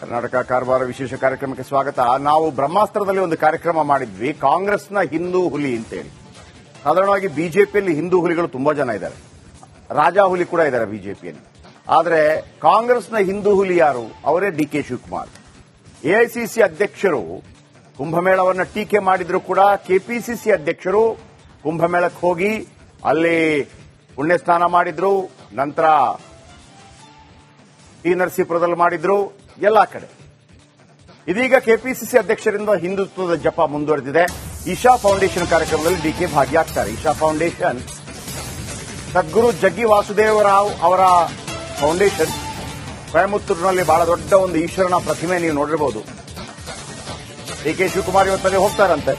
ಕರ್ನಾಟಕ ಕಾರವಾರ ವಿಶೇಷ ಕಾರ್ಯಕ್ರಮಕ್ಕೆ ಸ್ವಾಗತ. ನಾವು ಬ್ರಹ್ಮಾಸ್ತ್ರದಲ್ಲಿ ಒಂದು ಕಾರ್ಯಕ್ರಮ ಮಾಡಿದ್ವಿ. ಕಾಂಗ್ರೆಸ್ನ ಹಿಂದೂ ಹುಲಿ ಅಂತೇಳಿ. ಸಾಧಾರಣವಾಗಿ ಬಿಜೆಪಿಯಲ್ಲಿ ಹಿಂದೂ ಹುಲಿಗಳು ತುಂಬಾ ಜನ ಇದ್ದಾರೆ. ರಾಜಾ ಹುಲಿ ಕೂಡ ಇದ್ದಾರೆ ಬಿಜೆಪಿಯಲ್ಲಿ. ಆದರೆ ಕಾಂಗ್ರೆಸ್ನ ಹಿಂದೂ ಹುಲಿ ಯಾರು? ಅವರೇ ಡಿ ಕೆ ಶಿವಕುಮಾರ್. ಎಐಸಿಸಿ ಅಧ್ಯಕ್ಷರು ಕುಂಭಮೇಳವನ್ನು ಟೀಕೆ ಮಾಡಿದ್ರು ಕೂಡ ಕೆಪಿಸಿಸಿ ಅಧ್ಯಕ್ಷರು ಕುಂಭಮೇಳಕ್ಕೆ ಹೋಗಿ ಅಲ್ಲಿ ಪುಣ್ಯ ಸ್ನಾನ ಮಾಡಿದ್ರು. ನಂತರ ಟಿ ನರಸೀಪುರದಲ್ಲಿ ಮಾಡಿದ್ರು. ಎಲ್ಲಾ ಕಡೆ. ಇದೀಗ ಕೆಪಿಸಿಸಿ ಅಧ್ಯಕ್ಷರಿಂದ ಹಿಂದುತ್ವದ ಜಪ ಮುಂದುವರೆದಿದೆ. ಇಶಾ ಫೌಂಡೇಶನ್ ಕಾರ್ಯಕ್ರಮದಲ್ಲಿ ಡಿಕೆ ಭಾಗಿಯಾಗ್ತಾರೆ. ಇಶಾ ಫೌಂಡೇಶನ್ ಸದ್ಗುರು ಜಗ್ಗಿ ವಾಸುದೇವರಾವ್ ಅವರ ಫೌಂಡೇಶನ್. ಕೊಯಮತ್ತೂರಿನಲ್ಲಿ ಬಹಳ ದೊಡ್ಡ ಒಂದು ಈಶ್ವರನ ಪ್ರತಿಮೆ ನೀವು ನೋಡಿರಬಹುದು ಡಿ ಕೆ ಶಿವಕುಮಾರ್ ಇವತ್ತಲ್ಲಿ ಹೋಗ್ತಾರಂತೆ.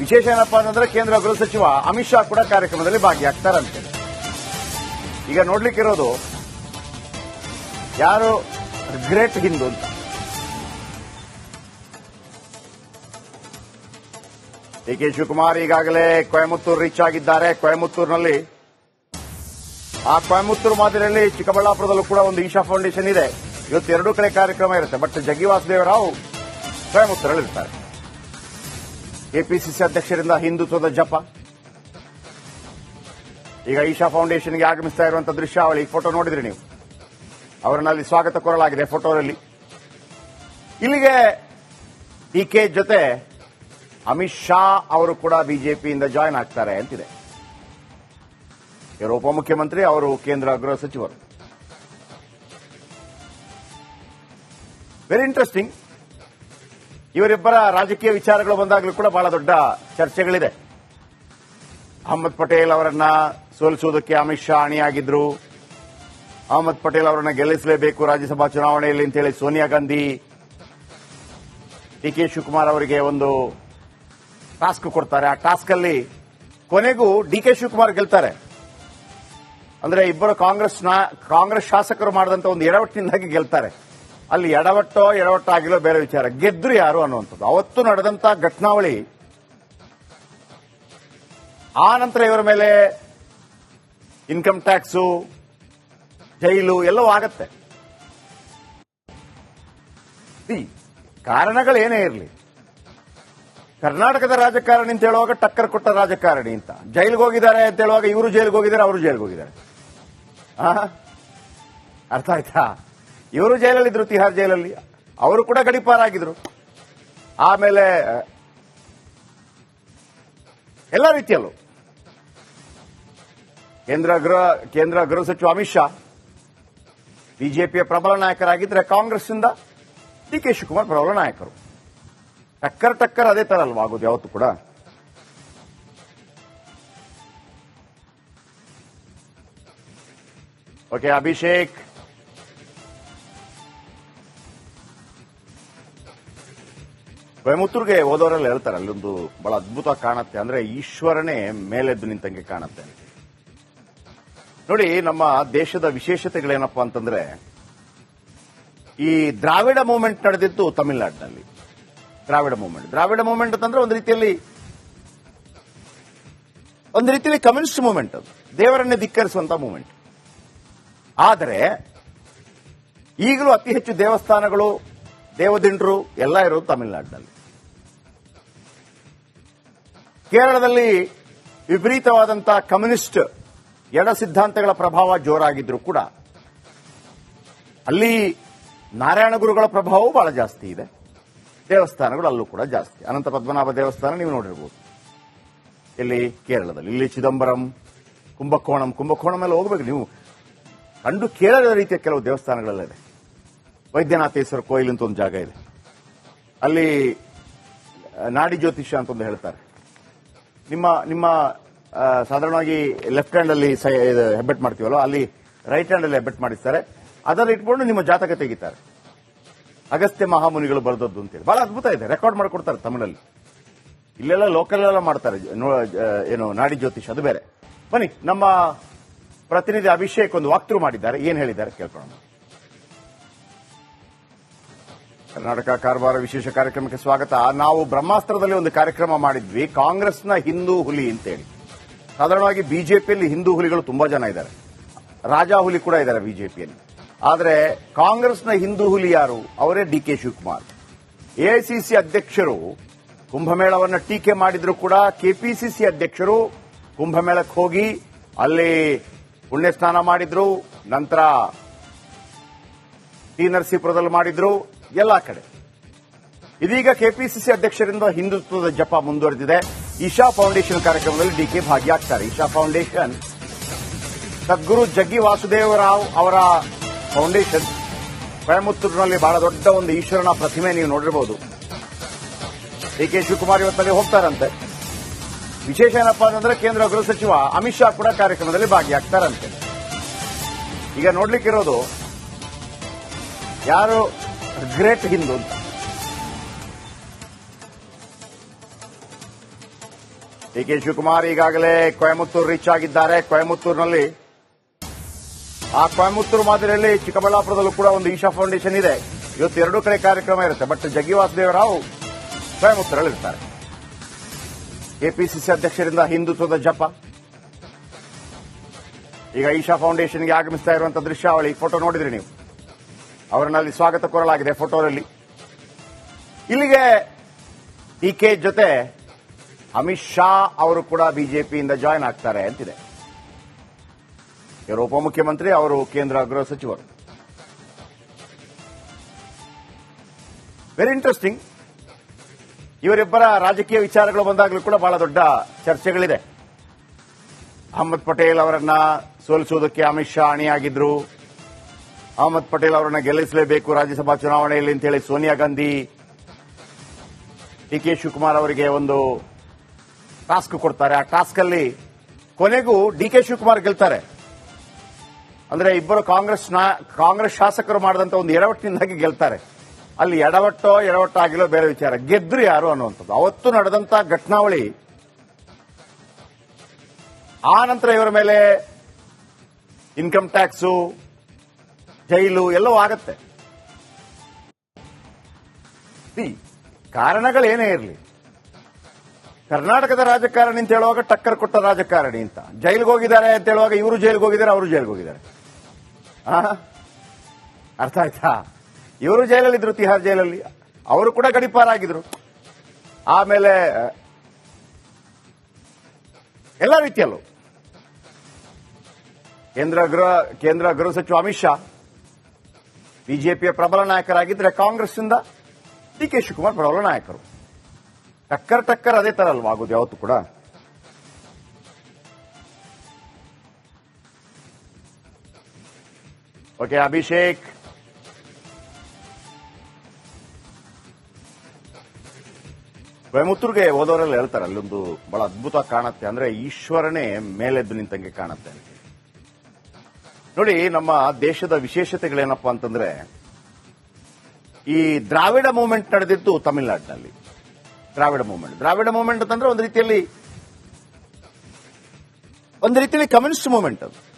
ವಿಶೇಷ ಏನಪ್ಪಾ ಅಂತಂದ್ರೆ ಕೇಂದ್ರ ಗೃಹ ಸಚಿವ ಅಮಿತ್ ಶಾ ಕೂಡ ಕಾರ್ಯಕ್ರಮದಲ್ಲಿ ಭಾಗಿಯಾಗ್ತಾರಂತೆ. ಈಗ ನೋಡ್ಲಿಕ್ಕಿರೋದು, ಯಾರು ಗ್ರೇಟ್ ಹಿಂದೂ ಅಂತ ಡಿ ಕೆ ಶಿವಕುಮಾರ್ ಈಗಾಗಲೇ ಕೊಯಮತ್ತೂರು ರೀಚ್ ಆಗಿದ್ದಾರೆ. ಕೊಯಮತ್ತೂರಿನಲ್ಲಿ ಆ ಕೊಯಮತ್ತೂರು ಮಾದರಿಯಲ್ಲಿ ಚಿಕ್ಕಬಳ್ಳಾಪುರದಲ್ಲೂ ಕೂಡ ಒಂದು ಈಶಾ ಫೌಂಡೇಶನ್ ಇದೆ. ಇವತ್ತು ಎರಡೂ ಕಡೆ ಕಾರ್ಯಕ್ರಮ ಇರುತ್ತೆ. ಬಟ್ ಜಗ್ಗಿ ವಾಸುದೇವರಾವ್ ಕೊಯಮತ್ತೂರಲ್ಲಿ ಇರ್ತಾರೆ ಕೆಪಿಸಿಸಿ ಅಧ್ಯಕ್ಷರಿಂದ ಹಿಂದುತ್ವದ ಜಪ. ಈಗ ಈಶಾ ಫೌಂಡೇಶನ್ಗೆ ಆಗಮಿಸ್ತಾ ಇರುವಂತಹ ದೃಶ್ಯಾವಳಿ ಫೋಟೋ ನೋಡಿದ್ರಿ ನೀವು? ಅವರನ್ನ ಅಲ್ಲಿ ಸ್ವಾಗತ ಕೋರಲಾಗಿದೆ ಫೋಟೋದಲ್ಲಿ. ಇಲ್ಲಿಗೆ ಡಿ ಕೆ ಜೊತೆ ಅಮಿತ್ ಶಾ ಅವರು ಕೂಡ ಬಿಜೆಪಿಯಿಂದ ಜಾಯ್ನ್ ಆಗ್ತಾರೆ ಅಂತಿದೆ. ಇವರು ಉಪಮುಖ್ಯಮಂತ್ರಿ, ಅವರು ಕೇಂದ್ರ ಗೃಹ ಸಚಿವರು. ವೆರಿ ಇಂಟ್ರೆಸ್ಟಿಂಗ್ ಇವರಿಬ್ಬರ ರಾಜಕೀಯ ವಿಚಾರಗಳು ಬಂದಾಗಲೂ ಕೂಡ ಬಹಳ ದೊಡ್ಡ ಚರ್ಚೆಗಳಿದೆ. ಅಹಮದ್ ಪಟೇಲ್ ಅವರನ್ನ ಸೋಲಿಸುವುದಕ್ಕೆ ಅಮಿತ್ ಶಾ ಅಣಿಯಾಗಿದ್ರು. ಅಹಮದ್ ಪಟೇಲ್ ಅವರನ್ನ ಗೆಲ್ಲಿಸಲೇಬೇಕು ರಾಜ್ಯಸಭಾ ಚುನಾವಣೆಯಲ್ಲಿ ಅಂತೇಳಿ ಸೋನಿಯಾ ಗಾಂಧಿ ಡಿ ಕೆ ಶಿವಕುಮಾರ್ ಅವರಿಗೆ ಒಂದು ಟಾಸ್ಕ್ ಕೊಡ್ತಾರೆ. ಆ ಟಾಸ್ಕ್ ಅಲ್ಲಿ ಕೊನೆಗೂ ಡಿ ಕೆ ಶಿವಕುಮಾರ್ ಗೆಲ್ತಾರೆ. ಅಂದ್ರೆ ಇಬ್ಬರು ಕಾಂಗ್ರೆಸ್ ಕಾಂಗ್ರೆಸ್ ಶಾಸಕರು ಮಾಡಿದಂತ ಒಂದು ಎಡವಟ್ಟಿನಿಂದಾಗಿ ಗೆಲ್ತಾರೆ. ಅಲ್ಲಿ ಎಡವಟ್ಟೋ ಎಡವಟ್ಟೋ ಆಗಿಲ್ಲೋ ಬೇರೆ ವಿಚಾರ. ಗೆದ್ರು ಯಾರು ಅನ್ನುವಂಥದ್ದು. ಅವತ್ತು ನಡೆದಂತ ಘಟನಾವಳಿ ಆ ನಂತರ ಇವರ ಮೇಲೆ ಇನ್ಕಮ್ ಟ್ಯಾಕ್ಸು ಜೈಲು ಎಲ್ಲವೂ ಆಗತ್ತೆ. ಕಾರಣಗಳೇನೇ ಇರಲಿ, ಕರ್ನಾಟಕದ ರಾಜಕಾರಣಿ ಅಂತ ಹೇಳುವಾಗ ಟಕ್ಕರ್ ಕೊಟ್ಟ ರಾಜಕಾರಣಿ ಅಂತ. ಜೈಲಿಗೆ ಹೋಗಿದ್ದಾರೆ ಅಂತ ಹೇಳುವಾಗ ಇವರು ಜೈಲಿಗೆ ಹೋಗಿದ್ದಾರೆ, ಅವರು ಜೈಲಿಗೆ ಹೋಗಿದ್ದಾರೆ? ಅರ್ಥ ಆಯ್ತಾ? ಇವರು ಜೈಲಲ್ಲಿದ್ರು ತಿಹಾರ್ ಜೈಲಲ್ಲಿ. ಅವರು ಕೂಡ ಗಡಿಪಾರಾಗಿದ್ರು. ಆಮೇಲೆ, ಎಲ್ಲ ರೀತಿಯಲ್ಲೂ. ಕೇಂದ್ರ ಗೃಹ ಕೇಂದ್ರ ಗೃಹ ಸಚಿವ ಅಮಿತ್ ಶಾ ಬಿಜೆಪಿಯ ಪ್ರಬಲ ನಾಯಕರಾಗಿದ್ರೆ ಕಾಂಗ್ರೆಸ್ನಿಂದ ಡಿ ಕೆ ಶಿವಕುಮಾರ್ ಪ್ರಬಲ ನಾಯಕರು. ಟಕ್ಕರ್ ಟಕ್ಕರ್ ಅದೇ ತರ ಅಲ್ವಾ ಆಗೋದು ಯಾವತ್ತು ಕೂಡ? ಓಕೆ, ಅಭಿಷೇಕ್. ಕೊಯಮತ್ತೂರ್ಗೆ ಹೋದವರೆಲ್ಲ ಹೇಳ್ತಾರೆ, ಅಲ್ಲೊಂದು ಬಹಳ ಅದ್ಭುತ ಕಾಣುತ್ತೆ. ಅಂದ್ರೆ ಈಶ್ವರನೇ ಮೇಲೆದ್ದು ನಿಂತಂಗೆ ಕಾಣುತ್ತೆ. ನೋಡಿ, ನಮ್ಮ ದೇಶದ ವಿಶೇಷತೆಗಳೇನಪ್ಪ ಅಂತಂದ್ರೆ, ಈ ದ್ರಾವಿಡ ಮೂವ್ಮೆಂಟ್ ನಡೆದಿತ್ತು ತಮಿಳುನಾಡಿನಲ್ಲಿ. ದ್ರಾವಿಡ ಮೂವ್ಮೆಂಟ್ ದ್ರಾವಿಡ ಮೂವ್ಮೆಂಟ್ ಅಂತಂದ್ರೆ ಒಂದು ರೀತಿಯಲ್ಲಿ ಒಂದು ರೀತಿಯಲ್ಲಿ ಕಮ್ಯುನಿಸ್ಟ್ ಮೂವ್ಮೆಂಟ್ ಅದು. ದೇವರನ್ನೇ ಧಿಕ್ಕರಿಸುವಂತ ಮೂವ್ಮೆಂಟ್ ಆದರೆ, ಈಗಲೂ ಅತಿ ಹೆಚ್ಚು ದೇವಸ್ಥಾನಗಳು, ದೇವದಿಂಡ್ರು ಎಲ್ಲ ಇರೋದು ತಮಿಳುನಾಡಿನಲ್ಲಿ. ಕೇರಳದಲ್ಲಿ ವಿಪರೀತವಾದಂತಹ ಕಮ್ಯುನಿಸ್ಟ್ ಎಡ ಸಿದ್ಧಾಂತಗಳ ಪ್ರಭಾವ ಜೋರಾಗಿದ್ರು ಕೂಡ ಅಲ್ಲಿ ನಾರಾಯಣ ಗುರುಗಳ ಪ್ರಭಾವವು ಬಹಳ ಜಾಸ್ತಿ ಇದೆ. ದೇವಸ್ಥಾನಗಳು ಅಲ್ಲೂ ಕೂಡ ಜಾಸ್ತಿ. ಅನಂತ ಪದ್ಮನಾಭ ದೇವಸ್ಥಾನ ನೀವು ನೋಡಿರ್ಬೋದು. ಇಲ್ಲಿ ಕೇರಳದಲ್ಲಿ, ಇಲ್ಲಿ ಚಿದಂಬರಂ, ಕುಂಭಕೋಣಂ ಕುಂಭಕೋಣಂ ಎಲ್ಲ ಹೋಗ್ಬೇಕು. ನೀವು ಕಂಡು ಕೇರಳದ ರೀತಿಯ ಕೆಲವು ದೇವಸ್ಥಾನಗಳೆಲ್ಲ ವೈದ್ಯನಾಥೇಶ್ವರ ಕೋಯಿಲ್ ಅಂತ ಒಂದು ಜಾಗ ಇದೆ. ಅಲ್ಲಿ, ನಾಡಿ ಜ್ಯೋತಿಷ್ಯ ಅಂತ ಒಂದು ಹೇಳ್ತಾರೆ. ನಿಮ್ಮ ನಿಮ್ಮ ಸಾಧಾರಣವಾಗಿ ಲೆಫ್ಟ್ ಹ್ಯಾಂಡ್ ಅಲ್ಲಿ ಹೆಬ್ಬೆಟ್ ಮಾಡ್ತೀವಲ್ಲ ಅಲ್ಲಿ ರೈಟ್ ಹ್ಯಾಂಡ್ ಅಲ್ಲಿ ಹೆಬ್ಬೆಟ್ ಮಾಡಿಸ್ತಾರೆ. ಅದರ ಇಟ್ಕೊಂಡು ನಿಮ್ಮ ಜಾತಕ ತೆಗಿತಾರೆ. ಅಗಸ್ತ್ಯ ಮಹಾಮುನಿಗಳು ಬರೆದದ್ದು ಅಂತೇಳಿ ಬಹಳ ಅದ್ಭುತ ಇದೆ. ರೆಕಾರ್ಡ್ ಮಾಡಿಕೊಡ್ತಾರೆ ತಮಿಳಲ್ಲಿ. ಇಲ್ಲೆಲ್ಲ ಲೋಕಲ್ ಎಲ್ಲ ಮಾಡ್ತಾರೆ. ಏನು, ನಾಡಿ ಜ್ಯೋತಿಷ್, ಅದು ಬೇರೆ. ಬನ್ನಿ, ನಮ್ಮ ಪ್ರತಿನಿಧಿ ಅಭಿಷೇಕ್ ಒಂದು ವಾಕ್ತೃ ಮಾಡಿದ್ದಾರೆ. ಏನ್ ಹೇಳಿದ್ದಾರೆ ಕೇಳ್ಕೊಳ್ಳೋಣ. ಕರ್ನಾಟಕ ಕಾರವಾರ ವಿಶೇಷ ಕಾರ್ಯಕ್ರಮಕ್ಕೆ ಸ್ವಾಗತ. ನಾವು ಬ್ರಹ್ಮಾಸ್ತ್ರದಲ್ಲಿ ಒಂದು ಕಾರ್ಯಕ್ರಮ ಮಾಡಿದ್ವಿ. ಕಾಂಗ್ರೆಸ್ನ ಹಿಂದೂ ಹುಲಿ ಅಂತೇಳಿ. ಸಾಧಾರಣವಾಗಿ ಬಿಜೆಪಿಯಲ್ಲಿ ಹಿಂದೂ ಹುಲಿಗಳು ತುಂಬಾ ಜನ ಇದ್ದಾರೆ. ರಾಜಾ ಹುಲಿ ಕೂಡ ಇದ್ದಾರೆ ಬಿಜೆಪಿಯಲ್ಲಿ. ಆದರೆ ಕಾಂಗ್ರೆಸ್ನ ಹಿಂದೂ ಹುಲಿ ಯಾರು? ಅವರೇ ಡಿ ಕೆ ಶಿವಕುಮಾರ್. ಎಐಸಿಸಿ ಅಧ್ಯಕ್ಷರು ಕುಂಭಮೇಳವನ್ನು ಟೀಕೆ ಮಾಡಿದ್ರು ಕೂಡ ಕೆಪಿಸಿಸಿ ಅಧ್ಯಕ್ಷರು ಕುಂಭಮೇಳಕ್ಕೆ ಹೋಗಿ ಅಲ್ಲಿ ಪುಣ್ಯ ಸ್ನಾನ ಮಾಡಿದ್ರು, ನಂತರ ಟಿ ನರಸೀಪುರದಲ್ಲಿ ಮಾಡಿದ್ರು, ಎಲ್ಲಾ ಕಡೆ. ಇದೀಗ ಕೆಪಿಸಿಸಿ ಅಧ್ಯಕ್ಷರಿಂದ ಹಿಂದುತ್ವದ ಜಪ ಮುಂದುವರೆದಿದೆ. ಈಶಾ ಫೌಂಡೇಶನ್ ಕಾರ್ಯಕ್ರಮದಲ್ಲಿ ಡಿಕೆ ಭಾಗಿಯಾಗ್ತಾರೆ ಈಶಾ ಫೌಂಡೇಶನ್ ಸದ್ಗುರು ಜಗ್ಗಿ ವಾಸುದೇವರಾವ್ ಅವರ ಫೌಂಡೇಶನ್. ಕೊಯಮತ್ತೂರಿನಲ್ಲಿ ಬಹಳ ದೊಡ್ಡ ಒಂದು ಈಶ್ವರನ ಪ್ರತಿಮೆ ನೀವು ನೋಡಿರಬಹುದು ಡಿ ಕೆ ಶಿವಕುಮಾರ್ ಇವತ್ತಲ್ಲಿ ಹೋಗ್ತಾರಂತೆ. ವಿಶೇಷ ಏನಪ್ಪಾ ಅಂತಂದ್ರೆ ಕೇಂದ್ರ ಗೃಹ ಸಚಿವ ಅಮಿತ್ ಶಾ ಕೂಡ ಕಾರ್ಯಕ್ರಮದಲ್ಲಿ ಭಾಗಿಯಾಗ್ತಾರಂತೆ. ಈಗ ನೋಡ್ಲಿಕ್ಕಿರೋದು ಯಾರು great Hindu D K Shivakumar ಈಗಾಗಲೇ ಕೊಯಮತ್ತೂರು ರೀಚ್ ಆಗಿದ್ದಾರೆ. ಕೊಯಮತ್ತೂರಿನಲ್ಲಿ ಆ ಕೊಯಮತ್ತೂರು ಮಾದರಿಯಲ್ಲಿ ಚಿಕ್ಕಬಳ್ಳಾಪುರದಲ್ಲೂ ಕೂಡ ಒಂದು ಈಶಾ ಫೌಂಡೇಶನ್ ಇದೆ. ಇವತ್ತು ಎರಡೂ ಕಡೆ ಕಾರ್ಯಕ್ರಮ ಇರುತ್ತೆ. ಬಟ್ ಜಗ್ಗಿ ವಾಸುದೇವರಾವ್ ಕೊಯಮತ್ತೂರಲ್ಲಿರ್ತಾರೆ. ಕೆಪಿಸಿಸಿ ಅಧ್ಯಕ್ಷರಿಂದ ಹಿಂದುತ್ವದ ಜಪ. ಈಗ ಈಶಾ ಫೌಂಡೇಶನ್ಗೆ ಆಗಮಿಸ್ತಾ ಇರುವಂತಹ ದೃಶ್ಯಾವಳಿ ಫೋಟೋ ನೋಡಿದ್ರಿ ನೀವು? ಅವರನ್ನಲ್ಲಿ ಸ್ವಾಗತ ಕೋರಲಾಗಿದೆ ಫೋಟೋದಲ್ಲಿ ಇಲ್ಲಿಗೆ ಕೆ ಜೊತೆ ಅಮಿತ್ ಶಾ ಅವರು ಕೂಡ ಬಿಜೆಪಿಯಿಂದ ಜಾಯ್ನ್ ಆಗ್ತಾರೆ ಅಂತಿದೆ. ಇವರು ಉಪಮುಖ್ಯಮಂತ್ರಿ, ಅವರು ಕೇಂದ್ರ ಗೃಹ ಸಚಿವರು. ವೆರಿ ಇಂಟ್ರೆಸ್ಟಿಂಗ್ ಇವರಿಬ್ಬರ ರಾಜಕೀಯ ವಿಚಾರಗಳು ಬಂದಾಗಲೂ ಕೂಡ ಬಹಳ ದೊಡ್ಡ ಚರ್ಚೆಗಳಿದೆ. ಅಹಮದ್ ಪಟೇಲ್ ಅವರನ್ನ ಸೋಲಿಸುವುದಕ್ಕೆ ಅಮಿತ್ ಶಾ ಅಣಿಯಾಗಿದ್ರು. ಅಹಮದ್ ಪಟೇಲ್ ಅವರನ್ನ ಗೆಲ್ಲಿಸಲೇಬೇಕು ರಾಜ್ಯಸಭಾ ಚುನಾವಣೆಯಲ್ಲಿ ಅಂತೇಳಿ ಸೋನಿಯಾ ಗಾಂಧಿ, ಡಿ ಕೆ ಶಿವಕುಮಾರ್ ಅವರಿಗೆ ಒಂದು ಟಾಸ್ಕ್ ಕೊಡ್ತಾರೆ. ಆ ಟಾಸ್ಕ್ ಅಲ್ಲಿ ಕೊನೆಗೂ ಡಿ ಕೆ ಶಿವಕುಮಾರ್ ಗೆಲ್ತಾರೆ. ಅಂದ್ರೆ ಇಬ್ಬರು ಕಾಂಗ್ರೆಸ್ ಕಾಂಗ್ರೆಸ್ ಶಾಸಕರು ಮಾಡಿದಂತ ಒಂದು ಎಡವಟ್ಟಿನಿಂದಾಗಿ ಗೆಲ್ತಾರೆ. ಅಲ್ಲಿ ಎಡವಟ್ಟೋ ಎಡವಟ್ಟೋ ಆಗಿಲ್ಲೋ ಬೇರೆ ವಿಚಾರ. ಗೆದ್ರು ಯಾರು ಅನ್ನುವಂಥದ್ದು. ಅವತ್ತು ನಡೆದಂತ ಘಟನಾವಳಿ ಆ ನಂತರ ಇವರ ಮೇಲೆ ಇನ್ಕಮ್ ಟ್ಯಾಕ್ಸು ಜೈಲು ಎಲ್ಲವೂ ಆಗತ್ತೆ. ಕಾರಣಗಳೇನೇ ಇರಲಿ. ಕರ್ನಾಟಕದ ರಾಜಕಾರಣಿ ಅಂತ ಹೇಳುವಾಗ ಟಕ್ಕರ್ ಕೊಟ್ಟ ರಾಜಕಾರಣಿ ಅಂತ. ಜೈಲ್ಗೆ ಹೋಗಿದ್ದಾರೆ ಅಂತ ಹೇಳುವಾಗ ಇವರು ಜೈಲ್ಗೆ ಹೋಗಿದ್ದಾರೆ, ಅವರು ಜೈಲ್ಗೆ ಹೋಗಿದ್ದಾರೆ? ಅರ್ಥ ಆಯ್ತಾ? ಇವರು ಜೈಲಲ್ಲಿದ್ರು ತಿಹಾರ್ ಜೈಲಲ್ಲಿ. ಅವರು ಕೂಡ ಗಡಿಪಾರಾಗಿದ್ರು. ಆಮೇಲೆ ಎಲ್ಲ ರೀತಿಯಲ್ಲೂ. ಕೇಂದ್ರ ಗೃಹ ಕೇಂದ್ರ ಗೃಹ ಸಚಿವ ಅಮಿತ್ ಶಾ, ಬಿಜೆಪಿಯ ಪ್ರಬಲ ನಾಯಕರಾಗಿದ್ರೆ ಕಾಂಗ್ರೆಸ್ನಿಂದ ಡಿ ಕೆ ಶಿವಕುಮಾರ್ ಪ್ರಬಲ ನಾಯಕರು. ಟಕ್ಕರ್ ಟಕ್ಕರ್ ಅದೇ ತರ ಅಲ್ವಾ ಆಗೋದು ಯಾವತ್ತು ಕೂಡ? ಓಕೆ ಅಭಿಷೇಕ್ ಕೊಯಮತ್ತೂರ್ಗೆ ಹೋದವರೆಲ್ಲ ಹೇಳ್ತಾರೆ, ಅಲ್ಲೊಂದು ಬಹಳ ಅದ್ಭುತ ಕಾಣುತ್ತೆ ಅಂದ್ರೆ ಈಶ್ವರನೇ ಮೇಲೆದ್ದು ನಿಂತಂಗೆ ಕಾಣತ್ತೆ ನೋಡಿ, ನಮ್ಮ ದೇಶದ ವಿಶೇಷತೆಗಳೇನಪ್ಪ ಅಂತಂದ್ರೆ ಈ ದ್ರಾವಿಡ ಮೂವ್ಮೆಂಟ್ ನಡೆದಿದ್ದು ತಮಿಳುನಾಡಿನಲ್ಲಿ. ದ್ರಾವಿಡ ಮೂವ್ಮೆಂಟ್. ದ್ರಾವಿಡ ಮೂವ್ಮೆಂಟ್ ಅಂತಂದ್ರೆ ಒಂದು ರೀತಿಯಲ್ಲಿ ಒಂದು ರೀತಿಯಲ್ಲಿ ಕಮ್ಯುನಿಸ್ಟ್ ಮೂವ್ಮೆಂಟ್ ಅದು.